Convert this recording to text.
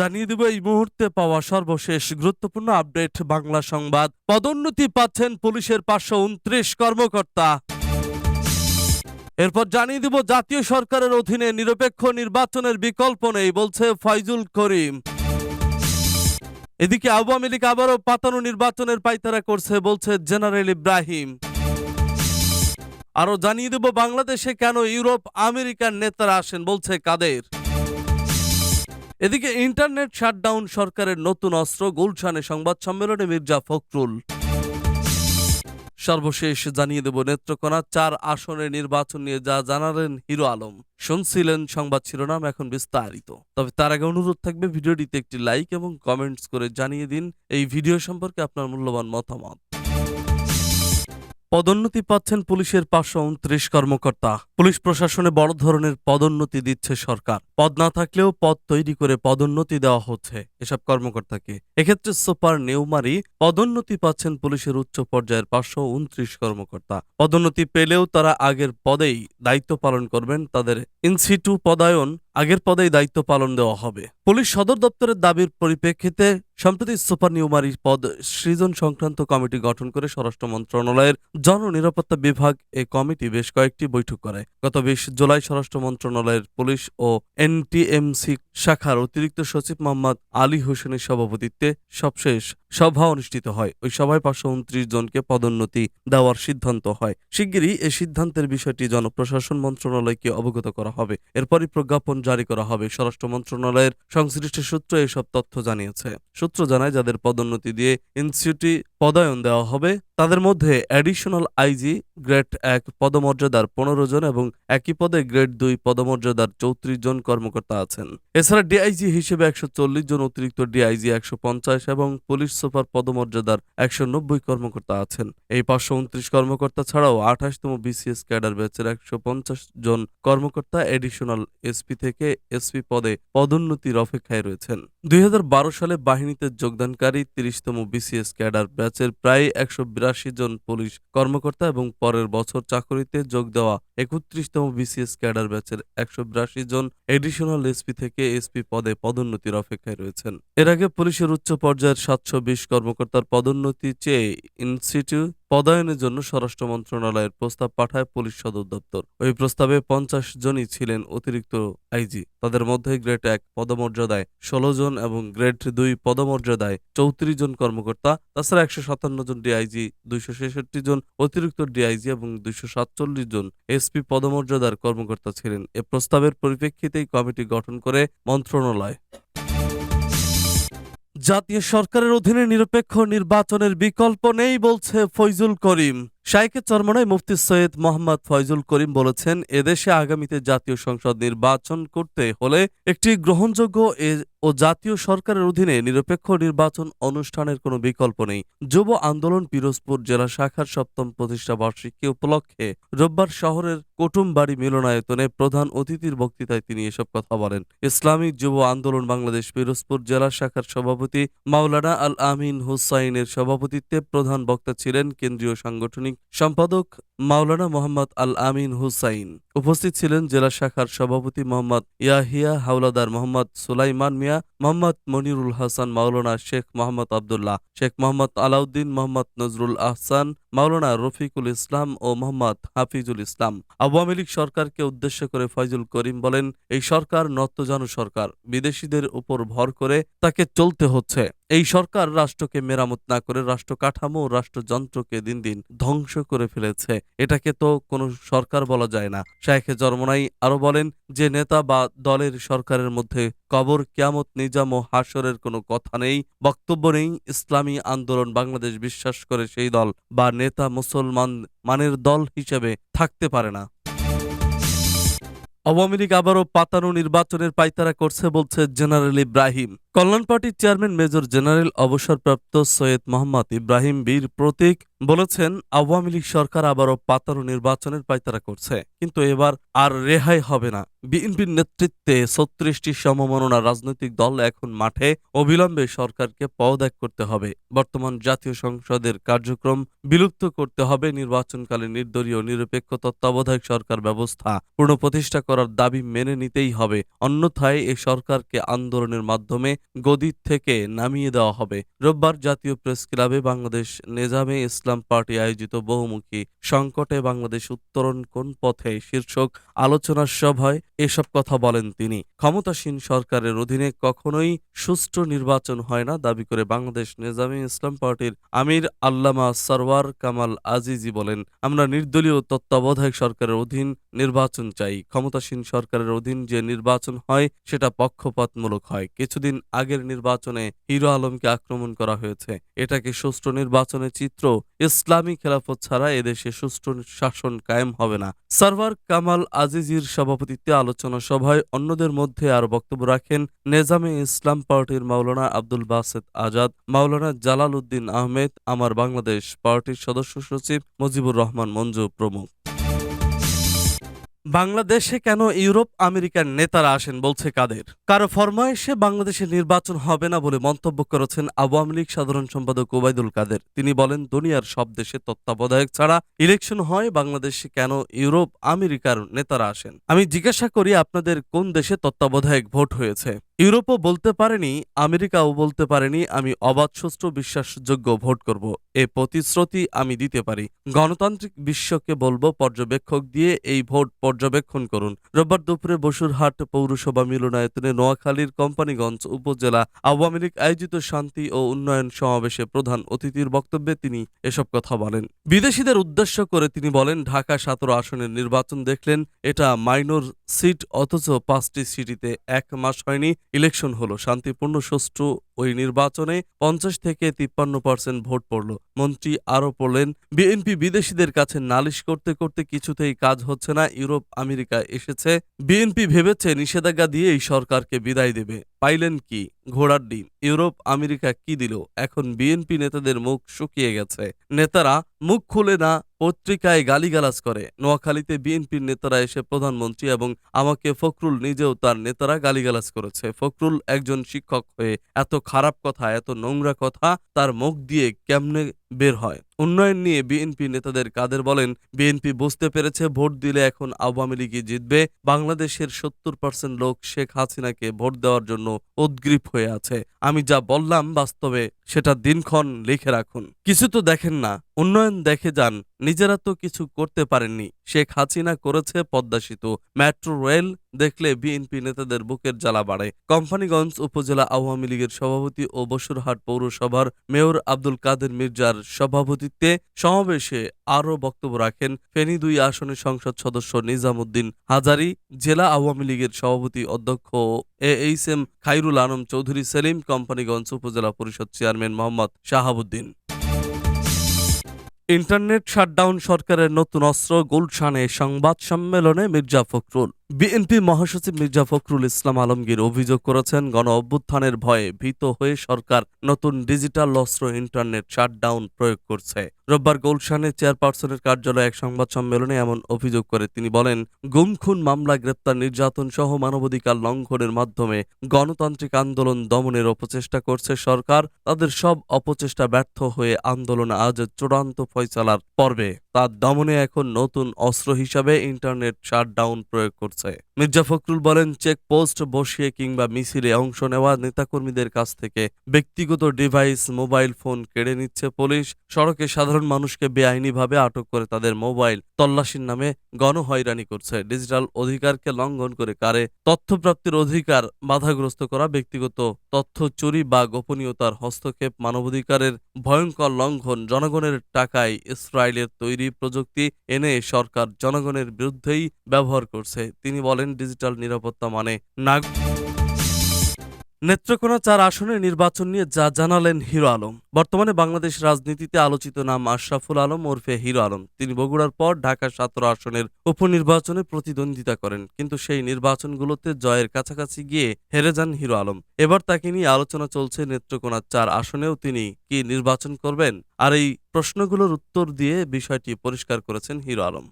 জানিয়ে দেব এই মুহূর্তে পাওয়া সর্বশেষ গুরুত্বপূর্ণ আপডেট বাংলা সংবাদ। পদোন্নতি পাচ্ছেন পুলিশের পাঁচশো উনত্রিশ কর্মকর্তা। এরপর জানিয়ে দিব, জাতীয় সরকারের অধীনে নিরপেক্ষ নির্বাচনের বিকল্প নেই বলছে ফয়জুল করিম। এদিকে আওয়ামী লীগ আবারও পাতানো নির্বাচনের পাইতারা করছে বলছে জেনারেল ইব্রাহিম। আরও জানিয়ে দেব, বাংলাদেশে কেন ইউরোপ আমেরিকার নেতারা আসেন বলছে কাদের। এদিকে ইন্টারনেট শাটডাউন, সরকারের নতুন অস্ত্র, গুলশানে সংবাদ সম্মেলনে মির্জা ফখরুল। সর্বশেষ জানিয়ে দেব নেত্রকোনা, চার আসনের নির্বাচন নিয়ে যা জানালেন হিরো আলম। শুনছিলেন সংবাদ শিরোনাম, এখন বিস্তারিত। তবে তার আগে অনুরোধ থাকবে, ভিডিওটিতে একটি লাইক এবং কমেন্টস করে জানিয়ে দিন। এই ভিডিও সম্পর্কে আপনার মূল্যবান মতামত। পদোন্নতি পাচ্ছেন পুলিশের পাঁচশো উনত্রিশ কর্মকর্তা। পুলিশ প্রশাসনে বড় ধরনের পদোন্নতি দিচ্ছে সরকার। পদ না থাকলেও পদ তৈরি করে পদোন্নতি দেওয়া হচ্ছে এসব কর্মকর্তাকে। এক্ষেত্রে সুপার নেউমারি পদোন্নতি পাচ্ছেন পুলিশের উচ্চ পর্যায়ের পাঁচশো উনত্রিশ কর্মকর্তা। পদোন্নতি পেলেও তারা আগের পদেই দায়িত্ব পালন করবেন তাদের ইনসিটু পদায়ন আগের পদেই দায়িত্ব পালন দেওয়া হবে। পুলিশ সদর দপ্তরের দাবির পরিপ্রেক্ষিতে, সম্প্রতি সুপার নিউমারি পদ সৃজন সংক্রান্ত কমিটি গঠন করে স্বরাষ্ট্র মন্ত্রণালয়ের জননিরাপত্তা বিভাগ এ কমিটি বেশ কয়েকটি বৈঠক করে। গত বিশ জুলাই স্বরাষ্ট্র মন্ত্রণালয়ের পুলিশ ও এনটিএমসি শাখার অতিরিক্ত সচিব মোহাম্মদ আলী হোসেনের সভাপতিত্বে সবশেষ সভা অনুষ্ঠিত হয়। ওই সভায় পাঁচশো উনত্রিশ জনকে পদোন্নতি দেওয়ার সিদ্ধান্ত হয়। শিগগিরই এ সিদ্ধান্তের বিষয়টি জনপ্রশাসন মন্ত্রণালয়কে অবগত করা হবে। এরপরই প্রজ্ঞাপন জারি করা হবে। স্বরাষ্ট্র মন্ত্রণালয়ের সংশ্লিষ্ট সূত্র এসব তথ্য জানিয়েছে। সূত্র জানায়, যাদের পদোন্নতি দিয়ে ইনস্টিটিউটে পদায়ন দেওয়া হবে তাদের মধ্যে অ্যাডিশনাল আইজি গ্রেড এক পদমর্যাদার পনেরো জন এবং একই পদে গ্রেড দুই পদমর্যাদার চৌত্রিশ জন কর্মকর্তা আছেন। এছাড়া ডিআইজি হিসেবে একশো চল্লিশ জন অতিরিক্ত ডিআইজি একশো পঞ্চাশ এবং পুলিশ সুপার পদমর্যাদার একশো নব্বই কর্মকর্তা আছেন। এই পাঁচশো উনত্রিশ কর্মকর্তা ছাড়াও আঠাশতম বিসিএস ক্যাডার ব্যাচের একশো পঞ্চাশ জন কর্মকর্তা এডিশনাল এসপি থেকে এসপি পদে পদোন্নতির অপেক্ষায় রয়েছেন। দুই হাজার বারো সালে বাহিনীতে যোগদানকারী তিরিশতম বিসিএস ক্যাডার ব্যাচের প্রায় একশো বিরাশি জন পুলিশ কর্মকর্তা এবং পরের বছর চাকরিতে যোগ দেওয়া একত্রিশতম বিসিএস ক্যাডার ব্যাচের একশো বিরাশি জন এডিশনাল এসপি থেকে এসপি পদে পদোন্নতির অপেক্ষায় রয়েছেন। এর আগে পুলিশের উচ্চ পর্যায়ের সাতশো বিশ কর্মকর্তার পদোন্নতি চেয়ে ইনস্টিটিউট পদায়নের জন্য স্বরাষ্ট্র মন্ত্রণালয়ের প্রস্তাব পাঠায় পুলিশ সদর দপ্তর। ওই প্রস্তাবে পঞ্চাশ জনই ছিলেন অতিরিক্ত আইজি। তাদের মধ্যে গ্রেড এক পদমর্যাদায় ষোলো জন এবং গ্রেড দুই পদমর্যাদায় চৌত্রিশ জন কর্মকর্তা, তাছাড়া একশো সাতান্ন জন ডিআইজি, দুইশো ছেষট্টি জন অতিরিক্ত ডিআইজি এবং দুইশো সাতচল্লিশ জন এসপি পদমর্যাদার কর্মকর্তা ছিলেন। এ প্রস্তাবের পরিপ্রেক্ষিতেই কমিটি গঠন করে মন্ত্রণালয়। জাতীয় সরকারের অধীনে নিরপেক্ষ নির্বাচনের বিকল্প নেই বলছে ফৈজুল করিম। শাইকে চরমনায় মুফতি সৈয়দ মোহাম্মদ ফয়জুল করিম বলেছেন, এদেশে আগামীতে জাতীয় সংসদ নির্বাচন করতে হলে একটি গ্রহণযোগ্য ও জাতীয় সরকারের অধীনে নিরপেক্ষ নির্বাচন অনুষ্ঠানের কোনো বিকল্প নেই। যুব আন্দোলন পিরোজপুর জেলা শাখার সপ্তম প্রতিষ্ঠা বার্ষিকী উপলক্ষে রোববার শহরের কুটুমবাড়ি মিলনায়তনে প্রধান অতিথির বক্তৃতায় তিনি এসব কথা বলেন। ইসলামিক যুব আন্দোলন বাংলাদেশ পিরোজপুর জেলা শাখার সভাপতি মাওলানা আল আমিন হুসাইনের সভাপতিত্বে প্রধান বক্তা ছিলেন কেন্দ্রীয় সাংগঠনিক সম্পাদক মাওলানা মোহাম্মদ আল আমিন হুসাইন। উপস্থিত ছিলেন জেলা শাখার সভাপতি মোহাম্মদ ইয়াহিয়া হাওলাদার মোহাম্মদ সুলাইমান মিয়া, মোহাম্মদ মনিরুল হাসান মাওলানা শেখ মোহাম্মদ আবদুল্লাহ, শেখ মোহাম্মদ আলাউদ্দিন মোহাম্মদ নজরুল আহসান মাওলানা রফিকুল ইসলাম ও মোহাম্মদ হাফিজুল ইসলাম। আওয়ামী লীগ সরকারকে উদ্দেশ্য করে ফয়জুল করিম বলেন, এই সরকার নত্যজানু সরকার। বিদেশিদের উপর ভর করে তাকে চলতে হচ্ছে। এই সরকার রাষ্ট্রকে মেরামত না করে রাষ্ট্র কাঠামো রাষ্ট্রযন্ত্রকে দিন দিন ধ্বংস করে ফেলেছে। এটাকে তো কোনো সরকার বলা যায় না। শায়েখে জর্মনাই আরও বলেন, যে নেতা বা দলের সরকারের মধ্যে কবর, কিয়ামত, নিজাম ও হাসরের কোনো কথা নেই, বক্তব্য নেই। ইসলামী আন্দোলন বাংলাদেশ বিশ্বাস করে সেই দল বা নেতা মুসলমান মানের দল হিসেবে থাকতে পারে না। আওয়ামী লীগ আবারও পাতানো নির্বাচনের পাইতারা করছে বলছে জেনারেল ইব্রাহিম। কল্যাণ পার্টির চেয়ারম্যান মেজর জেনারেল অবসরপ্রাপ্ত সৈয়দ মোহাম্মদ ইব্রাহিম বীর প্রতীক বলেছেন, আওয়ামী লীগ সরকার আবারও পাতানো নির্বাচনের পাইতারা করছে। কিন্তু এবার আর রেহাই হবে না। বিএনপির নেতৃত্বে ছত্রিশটি সমমননা রাজনৈতিক দল এখন মাঠে। অবিলম্বে সরকারকে পদত্যাগ করতে হবে। বর্তমান জাতীয় সংসদের কার্যক্রম বিলুপ্ত করতে হবে। নির্বাচনকালে নির্দলীয়, নিরপেক্ষ তত্ত্বাবধায়ক সরকার ব্যবস্থা পুনঃপ্রতিষ্ঠা করার দাবি মেনে নিতেই হবে। অন্যথায় এ সরকারকে আন্দোলনের মাধ্যমে গদি থেকে নামিয়ে দেওয়া হবে। রোববার জাতীয় প্রেস ক্লাবে বাংলাদেশ নেজামে ইসলাম পার্টি আয়োজিত বহুমুখী সংকটে বাংলাদেশ উত্তরণ কোন পথে শীর্ষক আলোচনা সভায় এসব কথা বলেন তিনি। ক্ষমতাসীন সরকারের অধীনে কখনোই সুষ্ঠু নির্বাচন হয় না দাবি করে বাংলাদেশ নেজামে ইসলাম পার্টির আমির আল্লামা সরওয়ার কামাল আজিজি বলেন, আমরা নির্দলীয় তত্ত্বাবধায়ক সরকারের অধীন নির্বাচন চাই। ক্ষমতাসীন সরকারের অধীন যে নির্বাচন হয় সেটা পক্ষপাতমূলক হয়। কিছুদিন আগের নির্বাচনে হিরো আলমকে আক্রমণ করা হয়েছে। এটাকে সুষ্ঠু নির্বাচনের চিত্র ইসলামী খেলাফত ছাড়া এদেশে সুষ্ঠু শাসন কায়েম হবে না। সারওয়ার কামাল আজিজির সভাপতিত্বে আলোচনা সভায় অন্যদের মধ্যে আর বক্তব্য রাখেন নেজামে ইসলাম পার্টির মাওলানা আব্দুল বাসেদ আজাদ, মাওলানা জালাল উদ্দিন আহমেদ, আমার বাংলাদেশ পার্টির সদস্য সচিব মুজিবুর রহমান মঞ্জু প্রমুখ। বাংলাদেশে কেন ইউরোপ আমেরিকার নেতারা আসেন বলছে কাদের? কারও ফরমায়েশে বাংলাদেশে নির্বাচন হবে না বলে মন্তব্য করেছেন আওয়ামী লীগ সাধারণ সম্পাদক ওবায়দুল কাদের। তিনি বলেন, দুনিয়ার সব দেশে তত্ত্বাবধায়ক ছাড়া ইলেকশন হয়, বাংলাদেশে কেন ইউরোপ আমেরিকার নেতারা আসেন? আমি জিজ্ঞাসা করি, আপনাদের কোন দেশে তত্ত্বাবধায়ক ভোট হয়েছে? ইউরোপও বলতে পারেনি, আমেরিকাও বলতে পারেনি, আমি অবাধ বিশ্বাসযোগ্য ভোট করব। এ প্রতিশ্রুতি আমি দিতে পারি। গণতান্ত্রিক বিশ্বকে বলব, পর্যবেক্ষক দিয়ে এই ভোট পর্যবেক্ষণ করুন। রোববার দুপুরে বসুরহাট পৌরসভা মিলনায়তনে নোয়াখালীর কোম্পানিগঞ্জ উপজেলা আওয়ামী লীগ আয়োজিত শান্তি ও উন্নয়ন সমাবেশে প্রধান অতিথির বক্তব্যে তিনি এসব কথা বলেন। বিদেশিদের উদ্দেশ্য করে তিনি বলেন, ঢাকা সতেরো আসনের নির্বাচন দেখলেন, এটা মাইনর সিট, অথচ পাঁচটি সিটিতে এক মাস হয়নি। ইলেকশন হলো শান্তিপূর্ণ সুষ্ঠু ওই নির্বাচনে পঞ্চাশ থেকে তিপ্পান্ন পার্সেন্ট ভোট পড়ল। মন্ত্রী আরও পড়লেন বিএনপি বিদেশিদের কাছে নালিশ করতে করতে কিছুতেই কাজ হচ্ছে না, ইউরোপ, আমেরিকা এসেছে। বিএনপি ভেবেছে নিষেধাজ্ঞা দিয়ে এই সরকারকে বিদায় দেবে। পাইলেন কি? ঘোড়ার ডিম। ইউরোপ, আমেরিকা কি দিল? এখন বিএনপি নেতাদের মুখ শুকিয়ে গেছে। নেতারা মুখ খুলে না, পত্রিকায় গালিগালাজ করে। নোয়াখালীতে বিএনপির নেতারা এসে প্রধানমন্ত্রী এবং আমাকে ফখরুল নিজেও তার নেতারা গালিগালাজ করেছে। ফখরুল একজন শিক্ষক হয়ে এত খারাপ কথা এত নোংরা কথা তার মুখ দিয়ে কেমনে বের হয়। উন্নয়ন নিয়ে বিএনপি নেতাদের কাদের বলেন, বিএনপি বুঝতে পেরেছে, ভোট দিলে এখন আওয়ামী লীগই জিতবে। বাংলাদেশের সত্তর পার্সেন্ট লোক শেখ হাসিনাকে ভোট দেওয়ার জন্য উদ্গ্রীব হয়ে আছে। আমি যা বললাম বাস্তবে সেটা দিনক্ষণ লিখে রাখুন। কিছু তো দেখেন না। উন্নয়ন দেখে যান। নিজেরা তো কিছু করতে পারেননি। শেখ হাসিনা করেছে পদ্মা সেতু মেট্রো রেল দেখলে বিএনপি নেতাদের বুকের জ্বালা বাড়ে। কোম্পানিগঞ্জ উপজেলা আওয়ামী লীগের সভাপতি ও বসুরহাট পৌরসভার মেয়র আব্দুল কাদের মির্জার সভাপতিত্বে সমাবেশে আরও বক্তব্য রাখেন ফেনী দুই আসনের সংসদ সদস্য নিজামুদ্দিন হাজারি, জেলা আওয়ামী লীগের সভাপতি অধ্যক্ষ A H M Khairul Alam Chowdhury, Selim Companiganj উপজেলা পরিষদ chairman Mohammad Shahabuddin. Internet shutdown সরকারের নতুন অস্ত্র গুলশানে সংবাদ সম্মেলনে মির্জা ফখরুল। বিএনপি মহাসচিব মির্জা ফখরুল ইসলাম আলমগীর অভিযোগ করেছেন, গণ অভ্যুত্থানের ভয়ে ভীত হয়ে সরকার নতুন ডিজিটাল অস্ত্র, ইন্টারনেট শাটডাউন প্রয়োগ করছে। রোববার গুলশানে চেয়ারপারসনের কার্যালয়ে এক সংবাদ সম্মেলনে এমন অভিযোগ করে তিনি বলেন গুম খুন মামলা, গ্রেপ্তার নির্যাতন সহ মানবাধিকার লঙ্ঘনের মাধ্যমে গণতান্ত্রিক আন্দোলন দমনের অপচেষ্টা করছে সরকার। তাদের সব অপচেষ্টা ব্যর্থ হয়ে আন্দোলন আজ চূড়ান্ত ফয়সালার পর্বে। তার দমনে এখন নতুন অস্ত্র হিসাবে ইন্টারনেট শাটডাউন প্রয়োগ করছে। So মির্জা ফখরুল বলেন, চেকপোস্ট বসিয়ে কিংবা মিছিলে অংশ নেওয়া নেতাকর্মীদের কাছ থেকে ব্যক্তিগত ডিভাইস, মোবাইল ফোন কেড়ে নিচ্ছে পুলিশ। সড়কে সাধারণ মানুষকে বেআইনিভাবে আটক করে তাদের মোবাইল তল্লাশির নামে গণহয়রানি করছে। ডিজিটাল অধিকারকে লঙ্ঘন করে কারে তথ্যপ্রাপ্তির অধিকার বাধাগ্রস্ত করা, ব্যক্তিগত তথ্য চুরি বা গোপনীয়তার হস্তক্ষেপ মানবাধিকারের ভয়ঙ্কর লঙ্ঘন, জনগণের টাকায় ইসরায়েলের তৈরি প্রযুক্তি এনে সরকার জনগণের বিরুদ্ধেই ব্যবহার করছে। তিনি বলেন ডিজিটাল নিরাপত্তা মানে নাগ নেত্রকোনা চার আসনে নির্বাচন নিয়ে যা জানালেন হিরো আলম। বর্তমানে বাংলাদেশ রাজনীতিতে আলোচিত নাম আশরাফুল আলম ওরফে হিরো আলম। তিনি বগুড়ার পর ঢাকা সতেরো আসনের উপনির্বাচনে প্রতিদ্বন্দ্বিতা করেন, কিন্তু সেই নির্বাচনগুলোতে জয়ের কাছাকাছি গিয়ে হেরে যান হিরো আলম। এবার তাকে নিয়ে আলোচনা চলছে নেত্রকোনার চার আসনেও তিনি কি নির্বাচন করবেন? আর এই প্রশ্নগুলোর উত্তর দিয়ে বিষয়টি পরিষ্কার করেছেন হিরো আলম।